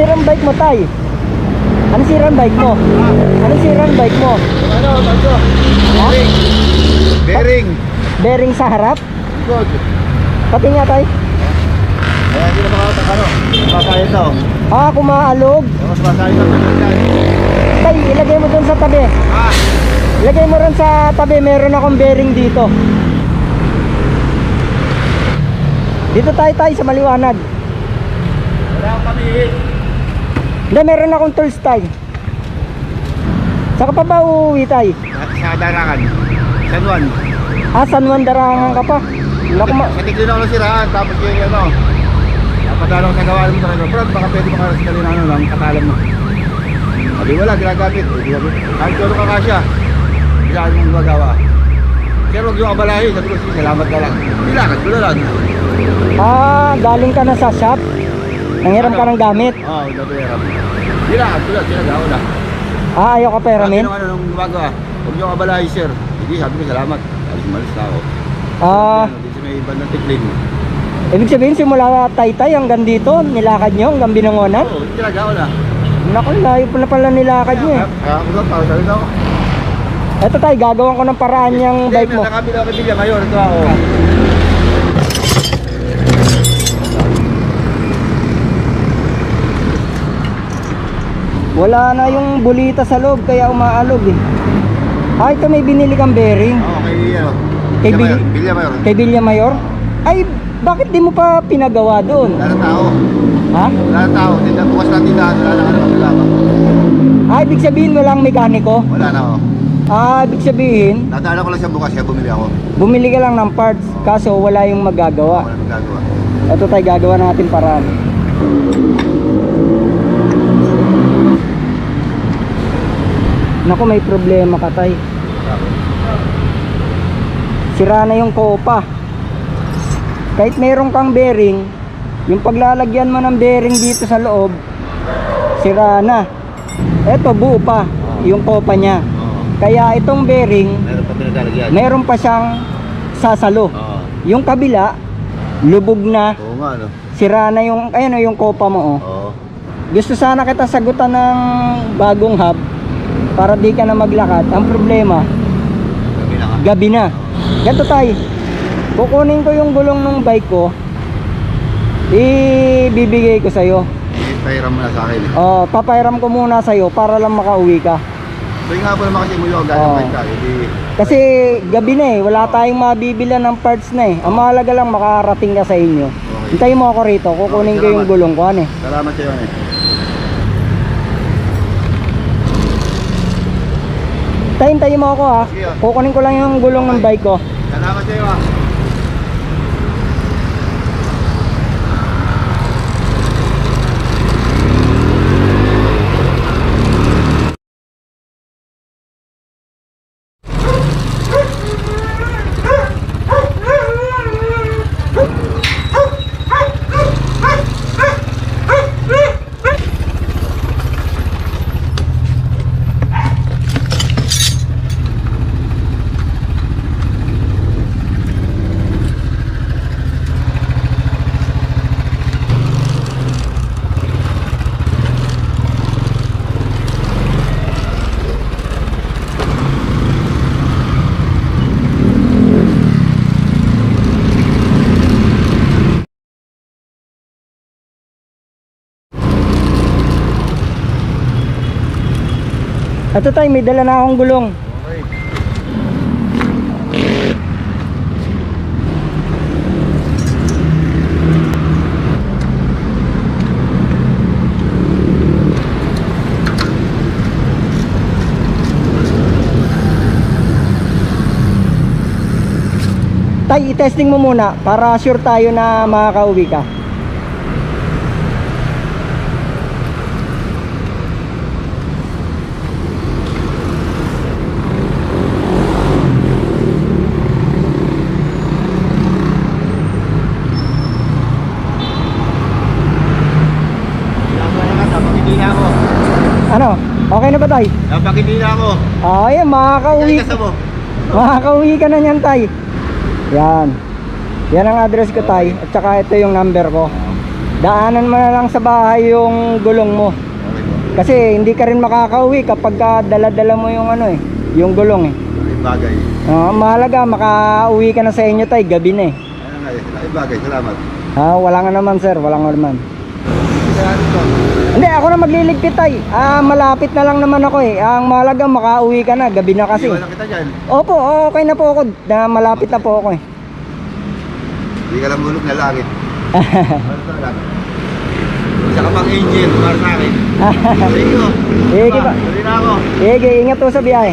sirang bike mo, tay? Ano sirang bike mo? Ano sirang bike mo? Ano, bago? Bearing. Bearing. Bearing sa harap? Good. Pati nga, tay. Kaya hindi na makakatak ano. Masaya ito. Ah, kumaalog. Mas masaya ito. Tay, ilagay mo dun sa tabi. Ah, Ilagay mo rin sa tabi, meron akong bearing dito. Dito tayo tayo sa maliwanag. wala akong pamihin. Hindi, meron akong tools tayo. Saka pa ba uuwi tayo? Sa, darangan. San Juan. Ah, San Juan Darangan ka pa. Naku, ma- Sa tiglo na ako nasiraan. Tapos yung ano. Napadalong sa gawa mo sa kanya. Brad, baka pwede maka sa na ano lang. Katalam mo. Sabi wala, ginagamit. Eh, ginamit. Kahit tulong ka kasya. Kailangan mong magawa. Sir, huwag yung abalahin. Sabi ko, sige, salamat ka lang. Nilakad ko na lang. ah, galing ka na sa shop. Nanghiram ka ng gamit. Oo, oh, nabayaran. Nilakad ko lang. Sinagawa na. Ah, ayaw ka pera, min? nung ano nung gumagawa, huwag niyo kabalahin sir. Hindi, sabi ko salamat. Alis malis na ako. Ah, Ano, Dito sa may bandang tikling. ibig sabihin simula taytay hanggang dito, nilakad nyo hanggang binangonan? Oo, hindi talaga ako na. Naku, layo pa na pala nilakad nyo eh. Kaya ako doon, para talaga ako. Eto tayo, gagawan ko ng paraan yung Hindi, bike mo. may nakabila ako kay Bilya ngayon. Ito ako. Wala na yung bulita sa loob, kaya umaalog eh. Ah, ito may binili kang bearing. Oo, kay ano. Kay Bilya Bil- Mayor. Bilya Mayor. Kay Villa Mayor? Ay, bakit di mo pa pinagawa doon? Wala na tao. Ha? Wala na tao. Tinda, bukas na tindahan. Wala na ano magkalaman. Ah, ibig sabihin walang mekaniko? Wala na ako. Ah, ibig sabihin, Nadaanan ko lang siya bukas kaya bumili ako. bumili ka lang ng parts, kaso wala yung magagawa. Wala nang gagawa. Ito tayo, gagawa natin paraan. Naku, may problema ka tay. Sira na yung kopa. Kahit meron kang bearing, yung paglalagyan mo ng bearing dito sa loob, sira na. Eto, buo pa yung kopa niya. Kaya itong bearing, Meron pa pinagalagyan. meron pa siyang sasalo. Oo. Yung kabila, lubog na, Oo nga, no? sira na yung, ayun yung kopa mo oh. Oo. Gusto sana kita sagutan ng bagong hub para di ka na maglakad. Ang problema, Gabi na nga. gabi na. Ganto tayo. Kukunin ko yung gulong ng bike ko. Ibibigay ko sa'yo. Pahiram mo na sa akin. eh. Oh, papairam ko muna sa'yo para lang makauwi ka. Tuwing nga po naman kasi muyo, Oo. gano'n bike ka. Hindi, Kasi gabi na eh, wala tayong mabibila ng parts na eh. Ang mahalaga lang makarating ka sa inyo. Okay. Hintayin mo ako rito, kukunin ko yung gulong ko ano eh. Salamat sa'yo, eh. Tayin tayo mo ako ha. Kukunin ko lang yung gulong ng bike ko. Salamat sa'yo, ah. Ito tayo, may dala na akong gulong. Okay. Tay, i-testing mo muna para sure tayo na makakauwi ka. Dapat hindi na ako. Ano? Okay na ba tay? Dapat hindi na ako. Ah, yan, makakauwi. Makakauwi ka na niyan tay. Yan. Yan ang address ko tay. At saka ito yung number ko. Daanan mo na lang sa bahay yung gulong mo. Kasi hindi ka rin makakauwi kapag ka dala-dala mo yung ano eh, yung gulong eh. Bagay. Ah, mahalaga, makauwi ka na sa inyo tay, gabi na eh. Malaking bagay. Salamat. Ah, wala nga naman sir, wala nga naman. Hindi, ako na magliligpit tay. Ah, malapit na lang naman ako eh. Ang mahalaga, makauwi ka na, gabi na kasi. Iwan lang kita dyan. Opo, okay na po ako. Na malapit na po ako eh. Hindi ka lang bulog na langit. Isa ka pang angel para sa akin. You. Sige ba? Tuloy na ako. Sige, ingat po sa biyahe.